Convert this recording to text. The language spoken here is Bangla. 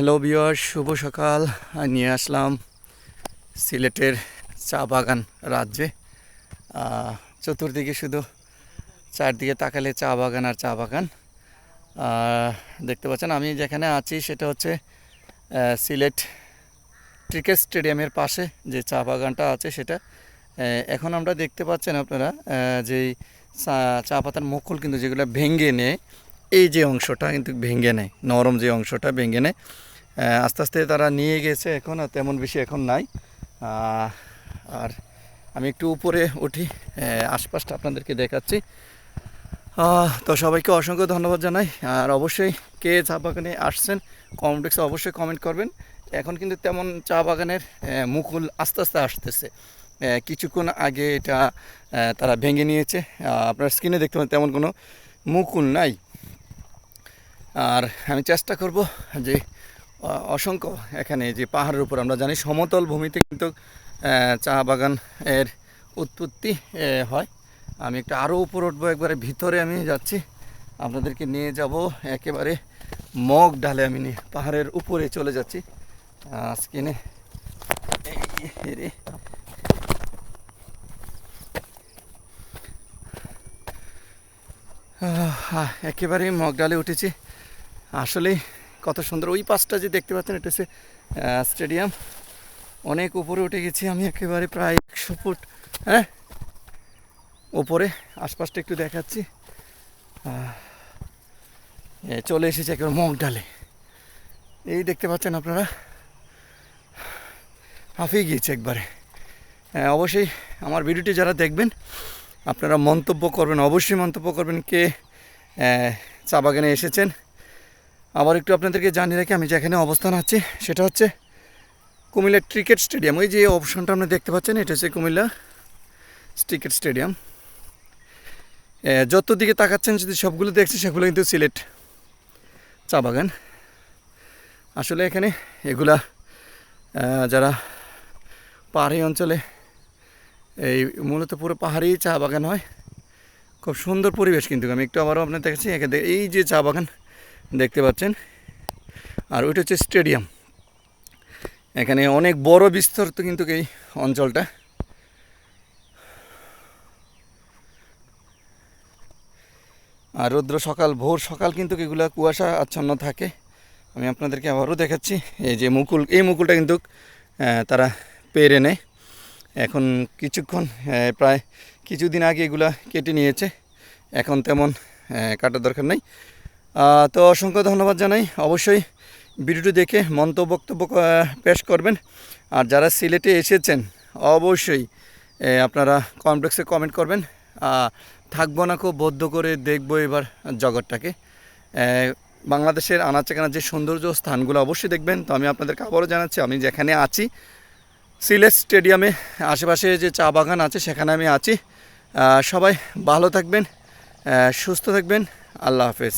হ্যালো বিয়ার শুভ সকাল। নিয়ে আসলাম সিলেটের চা বাগান রাজ্যে। চতুর্দিকে শুধু চারদিকে তাকালে চা বাগান আর চা বাগান। দেখতে পাচ্ছেন, আমি যেখানে আছি সেটা হচ্ছে সিলেট ক্রিকেট স্টেডিয়ামের পাশে যে চা বাগানটা আছে সেটা। এখন আমরা দেখতে পাচ্ছেন আপনারা যেই চা পাতার মুকুল কিন্তু যেগুলো ভেঙে নেয় এই যে অংশটা কিন্তু ভেঙে নেয়, নরম যে অংশটা ভেঙে নেয় আস্তে আস্তে তারা নিয়ে গেছে এখন আর তেমন বেশি এখন নাই। আর আমি একটু উপরে উঠি আশপাশটা আপনাদেরকে দেখাচ্ছি। তো সবাইকে অসংখ্য ধন্যবাদ জানাই। আর অবশ্যই কে চা বাগানে আসছেন কমেন্টে অবশ্যই কমেন্ট করবেন। এখন কিন্তু তেমন চা বাগানের মুকুল আস্তে আস্তে আসতেছে। কিছুক্ষণ আগে এটা তারা ভেঙে নিয়েছে। আপনার স্ক্রিনে দেখতে পাবেন তেমন কোনো মুকুল নাই। আর আমি চেষ্টা করব যে অসংখ্য এখানে যে পাহাড়ের উপর আমরা জানি সমতল ভূমিতে কিন্তু চা বাগান এর উৎপত্তি হয়। আমি একটু আরও উপর উঠবো একবারে ভিতরে আমি যাচ্ছি। আপনাদেরকে নিয়ে যাব একেবারে মগ ডালে আমি নিয়ে পাহাড়ের উপরে চলে যাচ্ছি। স্কিনে রে আহ, একেবারে মগ ডালে উঠেছি। আসলে কত সুন্দর ওই পাশটা যে দেখতে পাচ্ছেন এটা হচ্ছে স্টেডিয়াম। অনেক উপরে উঠে গেছি আমি একেবারে প্রায় একশো ফুট হ্যাঁ? উপরে আশপাশটা একটু দেখাচ্ছি। চলে এসেছে একেবারে মগ ডালে। এই দেখতে পাচ্ছেন আপনারা? হাঁপিয়ে গিয়েছে একবারে। হ্যাঁ, অবশ্যই আমার ভিডিওটি যারা দেখবেন আপনারা মন্তব্য করবেন অবশ্যই মন্তব্য করবেন কে চা বাগানে এসেছেন। আবার একটু আপনাদেরকে জানিয়ে রাখি, আমি যেখানে অবস্থান আছি, সেটা হচ্ছে কুমিল্লা ক্রিকেট স্টেডিয়াম। ওই যে অপশনটা আপনি দেখতে পাচ্ছেন, এটা হচ্ছে কুমিল্লা ক্রিকেট স্টেডিয়াম। যত দিকে তাকাচ্ছেন, যদি সবগুলো দেখছি সেগুলো কিন্তু সিলেট চা বাগান। আসলে এখানে এগুলা যারা পাহাড়ি অঞ্চলে, এই মূলত পুরো পাহাড়ি চা বাগান হয়। খুব সুন্দর পরিবেশ কিন্তু। আমি একটু আবারও আপনার দেখাচ্ছি একে এই যে চা বাগান দেখতে পাচ্ছেন। আর ওইটা হচ্ছে স্টেডিয়াম। এখানে অনেক বড় বিস্তর তো কিন্তু এই অঞ্চলটা। আর রৌদ্র সকাল, ভোর সকাল কিন্তু এগুলা কুয়াশা আচ্ছন্ন থাকে। আমি আপনাদেরকে আবারও দেখাচ্ছি, এই যে মুকুল, এই মুকুলটা কিন্তু তারা পেরে নেয়। এখন কিছুক্ষণ প্রায় কিছুদিন আগে এগুলা কেটে নিয়েছে। এখন তেমন কাটার দরকার নেই। তো অসংখ্য ধন্যবাদ জানাই। অবশ্যই ভিডিওটি দেখে মন্তব্য বক্তব্য পেশ করবেন। আর যারা সিলেটে এসেছেন, অবশ্যই আপনারা কমপ্লেক্সে কমেন্ট করবেন। থাকব না খুব বদ্ধ করে দেখব এবার জগৎটাকে। বাংলাদেশের আনাচে কানাচে সৌন্দর্য স্থানগুলো অবশ্যই দেখবেন। তো আমি আপনাদেরকে আবারও জানাচ্ছি, আমি যেখানে আছি, সিলেট স্টেডিয়ামে, আশেপাশে যে চা বাগান আছে, সেখানে আমি আছি। সবাই ভালো থাকবেন সুস্থ থাকবেন। আল্লাহ হাফেজ।